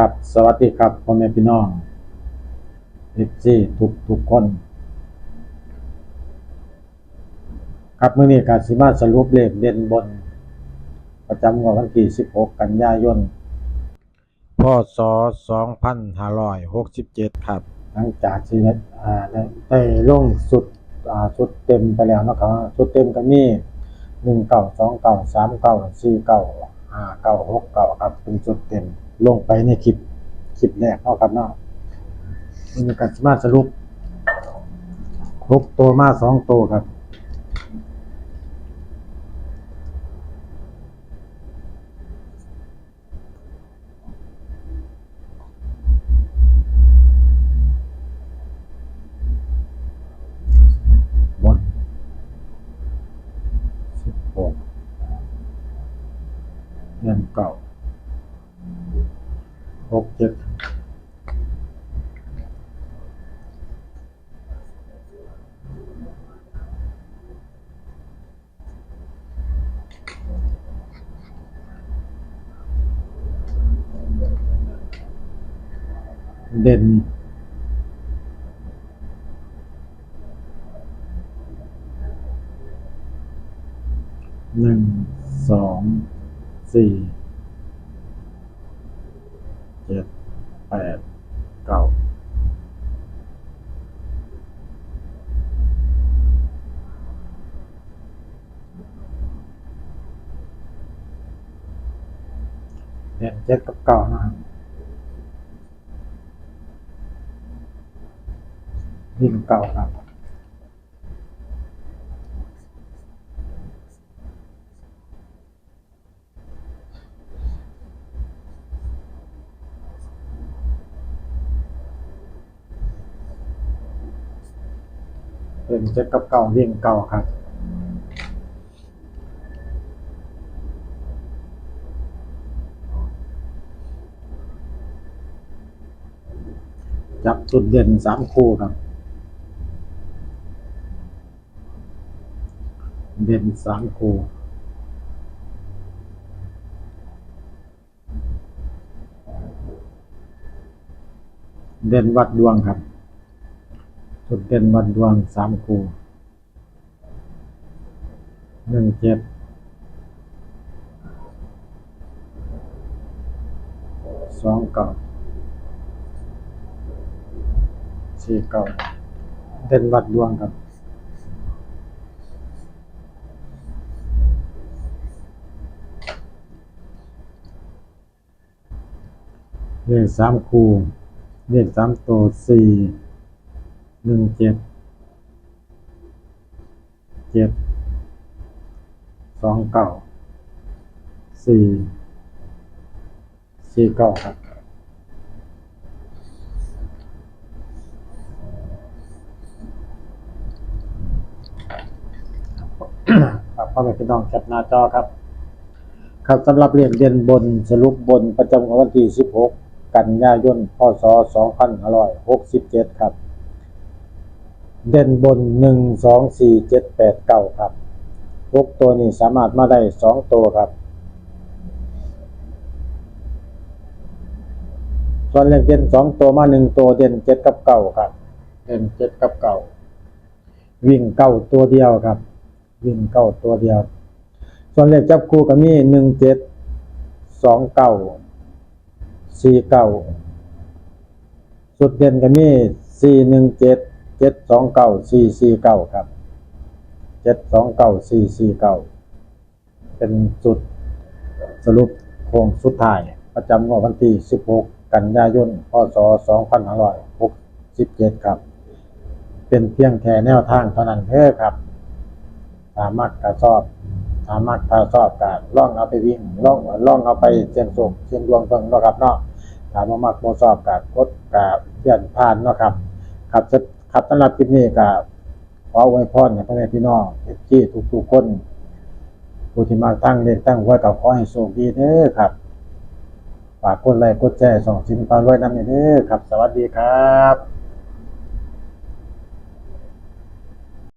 ครับ สวัสดีครับพ่อแม่พี่น้องเอฟซีทุกทุกคน ครับเมื้อนี้การสิมาสรุปเลขเด่นบน ประจำงวดวันที่16 กันยายนพศ2567 ครับ หลังจากที่อ่าได้ได้ลงสุดอ่าสุดเต็มไปแล้วนะครับสุดเต็มก็มี1 9 2 9 3 9 4 9 5 9 6 9ครับเป็นสุดเต็ม ลงไปในคลิปคลิปแรกเนาะครับเนาะมันมีการมาสรุปครบตัวมาสองตัวครับเงินเก่า หกเจ็ดเด่นหนึ่งสองสี่ เจ็ดแปดเก้าเนี่ยเจ็ดกับเก้านะครับวิ่งเก้าครับ เป็นเจ็ดกับเก่าเลี่ยงเก่าครับจับจุดเด่นสามคู่ครับ เด่นสามคู่เด่นวัดดวงครับ จุดเด่นวัดดวงสามคูหนึ่งเจ็ดสองเก้าสี่เก้าเด่นวัดดวงครับเลขสามคูเลขสามตัวสี่ หนึ่งเจ็ดเจ็ดสองเก้าสี่สี่เก้าครับครับพ่อแม่พี่น้องแคปหน้าจอครับ ครับสำหรับเรียนเรียนบนสรุปบนประจำของวันที่ 16 กันยายน พศ 2567 ครับ เด่นบน1 2 4 7 8 9ครับพวกตัวนี้สามารถมาได้2ตัวครับ ส่วนเลขเด่น2ตัวมา1ตัวเด่น7กับ9ครับ เด่น7กับ9วิ่ง9ตัวเดียวครับ วิ่ง9ตัวเดียว ส่วนเลขจับคู่ก็มีหนึ่งเจ็ดสองเก้าสี่เก้าสุดเด่นก็มีสี่หนึ่งเจ็ด เจ็ดสองเก้าสี่สี่เก้าครับเจ็ดสองเก้าสี่สี่เก้าเป็นสุดสรุปโครงสุดท้าย ประจำงวดวันที่สิบหกกันยายนพศสองพันห้าร้อยหกสิบเจ็ดครับ เป็นเพียงแค่แนวทางเท่านั้นเท่ครับ สามารถกระสอบ สามารถถ้าชอบก็ล่องเอาไปวิ่งล่องล่องเอาไปเสี่ยงโชคเสี่ยงดวงเพิ่งเนาะครับเนาะถามว่ามักบ่ชอบก็กดก็เปลี่ยนผ่านเนาะครับ ครับ ครับสำหรับคลิปนี้ก็ขออวยพรให้พ่อแม่พี่น้องที่ทุกๆคนผู้ที่มาตั้งเล่นตั้งไว้ก็ขอให้โชคดีเด้อครับฝากกดไลค์กดแชร์ส่องสินปาไว้นำเด้อครับ สวัสดีครับ